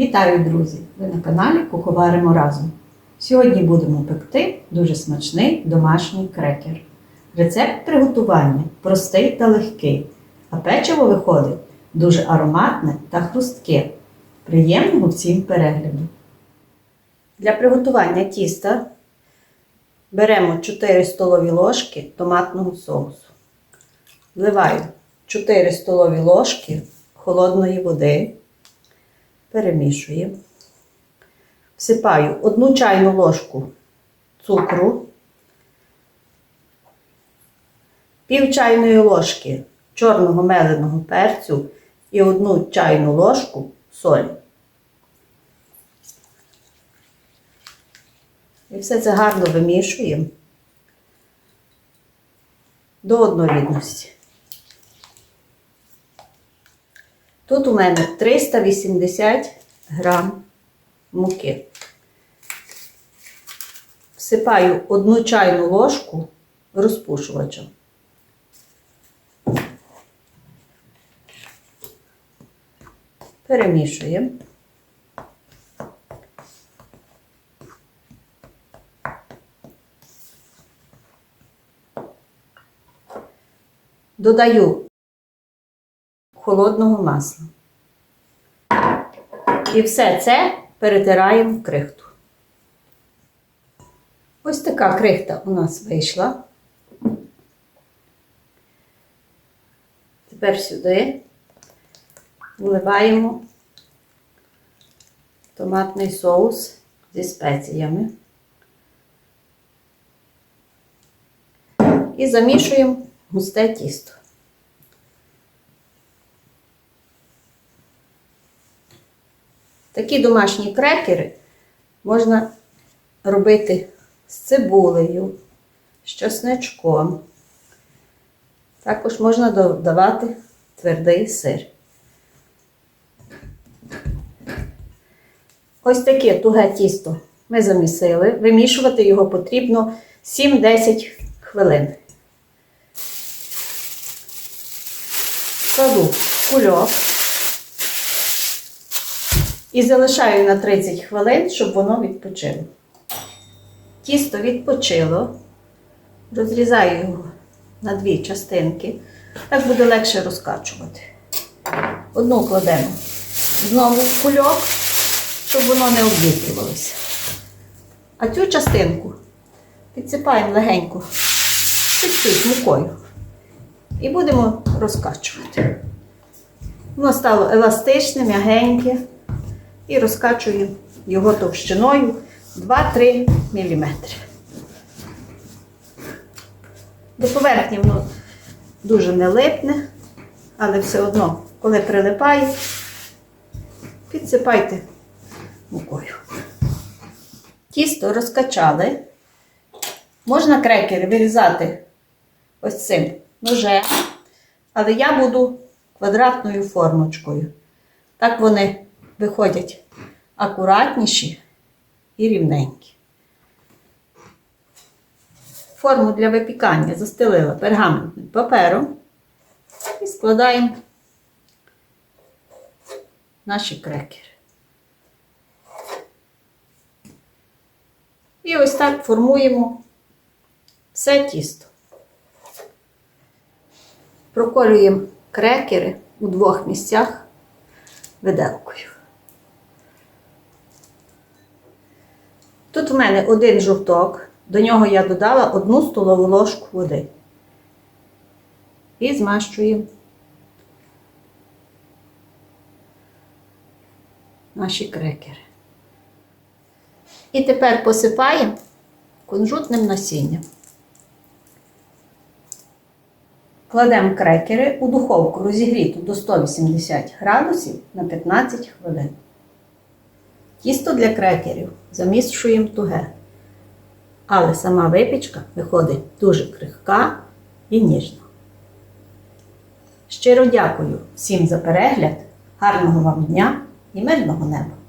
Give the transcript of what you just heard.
Вітаю, друзі! Ви на каналі Куховаримо разом. Сьогодні будемо пекти дуже смачний домашній крекер. Рецепт приготування простий та легкий, а печиво виходить дуже ароматне та хрустке. Приємного всім перегляду. Для приготування тіста беремо 4 столові ложки томатного соусу. Вливаю 4 столові ложки холодної води. Перемішуємо. Всипаю 1 чайну ложку цукру, пів чайної ложки чорного меленого перцю і 1 чайну ложку солі. І все це гарно вимішуємо до однорідності. Тут у мене 380 грам муки. Всипаю одну чайну ложку розпушувачем. Перемішуємо. Додаю холодного масла. І все це перетираємо в крихту. Ось така крихта у нас вийшла. Тепер сюди вливаємо томатний соус зі спеціями. І замішуємо густе тісто. Такі домашні крекери можна робити з цибулею, з чесничком. Також можна додавати твердий сир. Ось таке туге тісто ми замісили. Вимішувати його потрібно 7-10 хвилин. Кладу кульок і залишаю на 30 хвилин, щоб воно відпочило. Тісто відпочило, розрізаю його на дві частинки. Так буде легше розкачувати. Одну кладемо знову в кульок, щоб воно не обвітрювалося. А цю частинку підсипаємо легенько чуть-чуть мукою. І будемо розкачувати. Воно стало еластичне, м'ягеньке. І розкачуємо його товщиною 2-3 мм. До поверхні воно дуже не липне, але все одно, коли прилипає, підсипайте мукою. Тісто розкачали. Можна крекери вирізати ось цим ножем, але я буду квадратною формочкою. Так вони виходять акуратніші і рівненькі. Форму для випікання застелила пергаментним папером і складаємо наші крекери. І ось так формуємо все тісто. Проколюємо крекери у двох місцях виделкою. Тут в мене один жовток, до нього я додала одну столову ложку води. І змащуємо наші крекери. І тепер посипаємо кунжутним насінням. Кладемо крекери у духовку розігріту до 180 градусів на 15 хвилин. Тісто для крекерів замішуємо туге. Але сама випічка виходить дуже крихка і ніжна. Щиро дякую всім за перегляд, гарного вам дня і мирного неба!